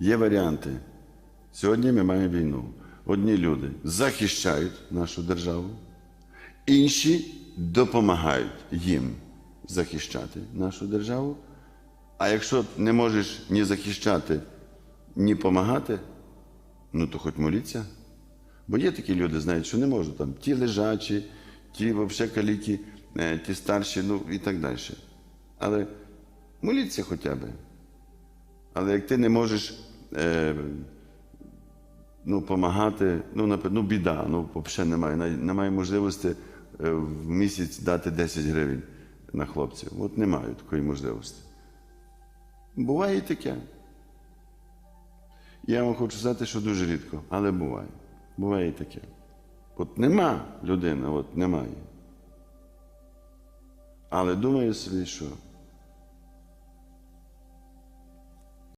Є варіанти. Сьогодні ми маємо війну. Одні люди захищають нашу державу, інші допомагають їм захищати нашу державу. А якщо не можеш ні захищати, ні допомагати, ну то хоч моліться. Бо є такі люди, знають, що не можуть там ті лежачі, ті взагалі каліки, е, ті старші, ну і так далі. Але моліться хоча б. Але як ти не можеш е, ну, допомагати, ну, ну, біда, ну, взагалі немає, немає можливості е, в місяць дати 10 гривень на хлопців. От немає такої можливості. Буває і таке. Я вам хочу сказати, що дуже рідко, але буває. Буває і таке. От нема людини, от немає. Але думаю собі, що